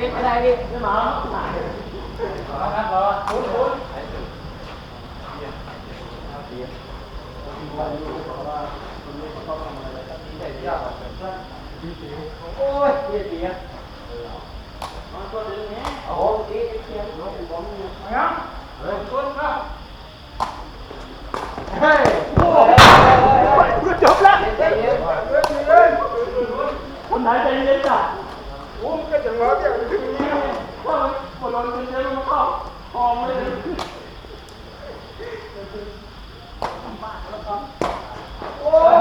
ปิดไม่ได้ดิไม่มาครับรอคุณคุณโอ้ยเจี๊ยเจี๊ยมันก็ดึงแหโอ้โหเจี๊ยเจี๊ยน้อง ผมเนี่ยครับเฮ้ยคุณครับเฮ้ยโอ้ยจบแล้วใจเย็นนไหนจเย็นจ้ะโอ้มันก็จังหวะเดียวถึงนี้ว่าคนเราคนเดียวมันเข้าหอมเลยโอ้ย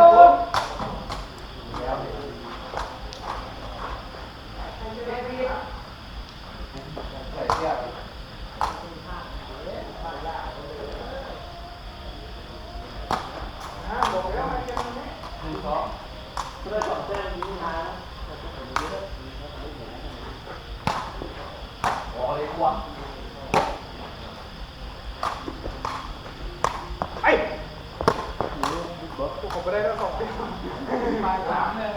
บอกแล้วมันจะ หนึ่งสองเพื่อสองเส้นนี้นะ วกไอ้ยกว่าไอ้ผมไปได้แล้วสองปีมาสามเลย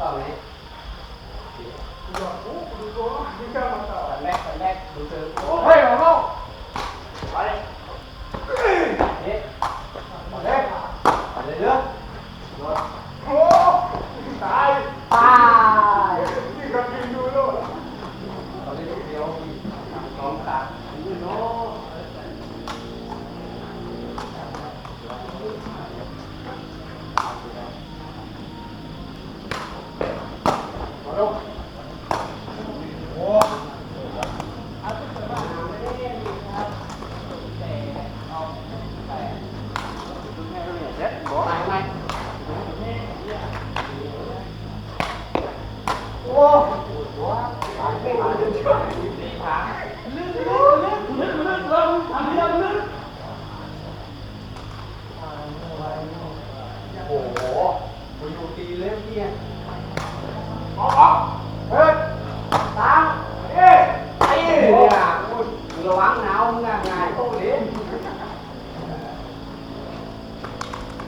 ต่อเลย ดูดูดูดูนี่ก็มาต่อ แรกแรกดูเจอ เฮ้ยมาเข้า ไปเฮ้ยมาเด้มาเด้อ โอ้ตาย ตาย นี่ก็กินดูโลด ตอนนี้เดียวสองขาดูโน้ มาลงโอ้ เด็ดบอกไหนไหมโอ้หัวหายไปหายไปช่วยดีขาลึกลึกลึกลึกลึกลงทำเรื่อง ลึกโอ้โหมาอยู่ตีเล่มเนี่ย ออกออกเฮ้ย ตามเอ๊ะไอ้เนี่ยระวังหนาวมึงง่ายๆโตเลย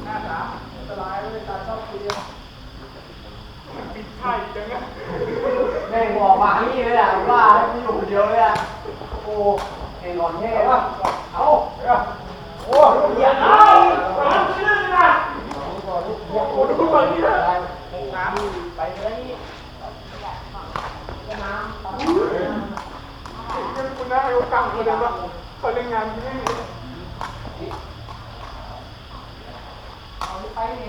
หน้าสามอันตรายเลยตาชอบเรียนปิดไพ่จังนะ แม่งบอก มานี่เลยอะว่าให้มึงอยู่คนเดียวเลยอะโอ้เองนอนแท้วะเอาโอ้ยเหยียดเอาสามชื่อนะโอ้โหดูแบบนี้นะน้ำไปเลยนี่น้ำยังคุณน้าให้โอกาสคนเดียวว่าเขาเล่นงานที่นี่ไปไหน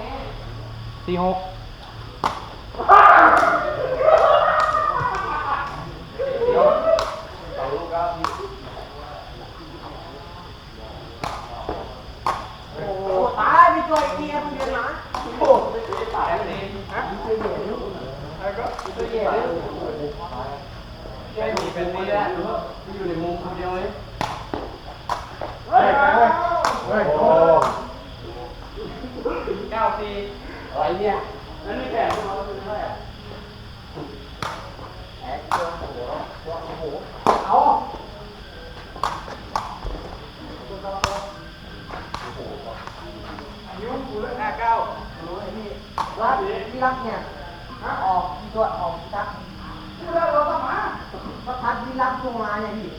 สี่หก โอ้ตายไปช่วยเกียร์มึงเดินมาโอ้ตายเลย ฮะแล้วก็ ตัวเหี้ยเลยแกมี เป็นนี่แหละอยู่ในมุมคนเดียวเลยเฮ้ยเฮ้ยโอ้เก้าสี่อะไรเนี่ยนั่นไม่แข่งมาเป็นเท่าไหร่แอบเจอหัวหัวหัวเอานิ้วกูแล้วห้าเก้ารักที่รักเนี่ยฮะออกตัวออกทักกูแล้วเราต้องมาก็ทัดที่รับลงมาเนี่ยพี่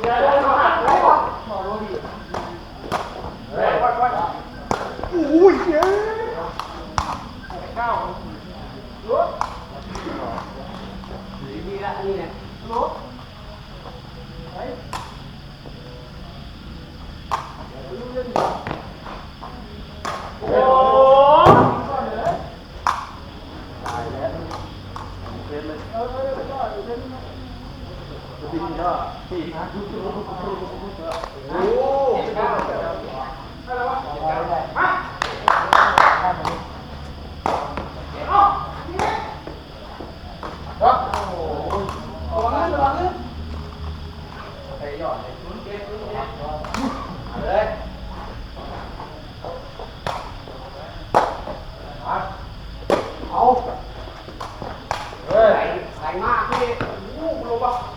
เดี๋ยวเราต้องมาไอ้วขอรู้ดิเฮ้ยวัดวัดอุ้ยเฮ้ยเก้ารู้ดีละนี่เนี่ยรู้ เฮ้ย โอ้ ตายแล้วเล่นเลย เออเออก็อยู่เล่น ดีก็ที่ โอ้เก้าอะไรวะมาเอ้านี่ครับโอ้ระวังนะระวังนะ ไปยอดเลยลุ้นเก็บลุ้นเก็บมาเลย เอาเฮ้ยแรงมากพี่กู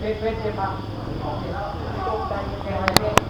Wait, wait, wait, wait, ma. Okay. Ito, dahil kay Harvey.